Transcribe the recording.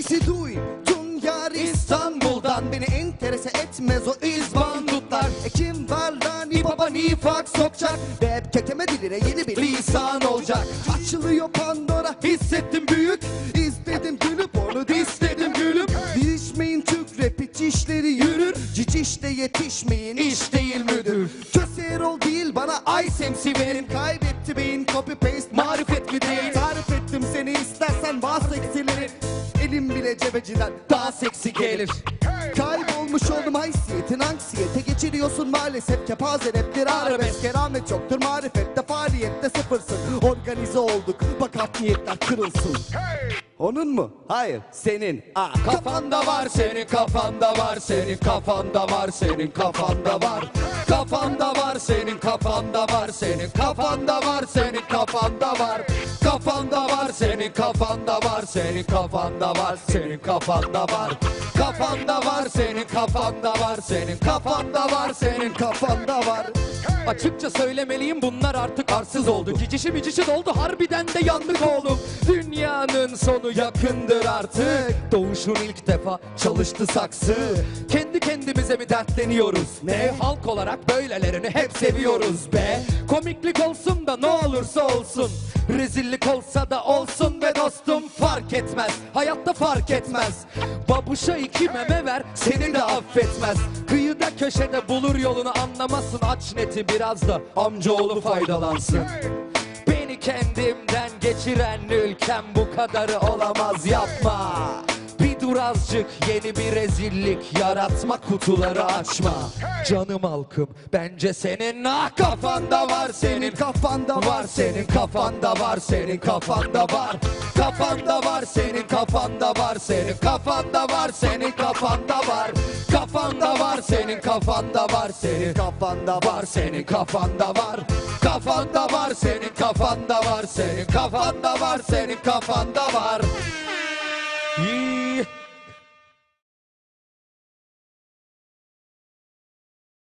Bizi duydun yar İstanbul'dan. Beni enterese etmez o izbandutlar E kim var lan ni baba ni fak sokacak? Ve kekeme dilire yeni bir lisan olacak. Açılıyor Pandora hissettim büyük. İzledim gülüp onu istedim gülüp. Değişmeyin Türk rapi çişleri yürür. Cicişte yetişmeyin iş değil müdür. Köse rol değil bana ay semsi verin. Kaybetti beyin copy paste marifet mi değil? Tarif ettim seni istersen bas eksileri Elim bile cebeciden daha seksi gelir. Kaybolmuş oldum haysiyetin anksiyete geçiriyorsun maalesef. Kepaze raptir arabesk. keramet yoktur marifette faaliyette sıfırsın. Organize olduk bak art niyetler kırılsın. Onun mu? Hayır senin. Aa, Kafanda var senin kafanda var senin kafanda var senin kafanda var. Kafanda var senin kafanda var senin kafanda var senin kafanda var. Kafanda var senin kafanda var senin kafanda var senin kafanda var. Kafanda var senin kafanda var senin kafanda var senin kafanda var. Açıkça söylemeliyim bunlar artık arsız oldu. Cicişi bicişi doldu harbiden de yandık oğlum. Dünyanın sonu yakındır artık. Doğuşun ilk defa çalıştı saksı. Kendi kendimize mi dertleniyoruz? Ne halk olarak böylelerini hep seviyoruz be. Komiklik olsun da ne olursa olsun. Rezillik olsa da olsun be dostum fark etmez. Hayatta fark etmez. Babuşa iki meme ver seni de affetmez. Kıyıda köşede bulur yolunu anlamasın Aç neti biraz da amcaoğlu faydalansın. Beni kendimden geçiren ülkem bu kadarı olamaz yapma dur azıcık yeni bir rezillik yaratma kutuları açma. Canım halkım bence senin ah kafanda var senin. Kafanda var senin kafanda var senin kafanda var. Kafanda var senin kafanda var senin. Kafanda var senin kafanda var. Kafanda var senin kafanda var senin. Kafanda var senin kafanda var. Kafanda var senin kafanda var senin. Kafanda var senin kafanda var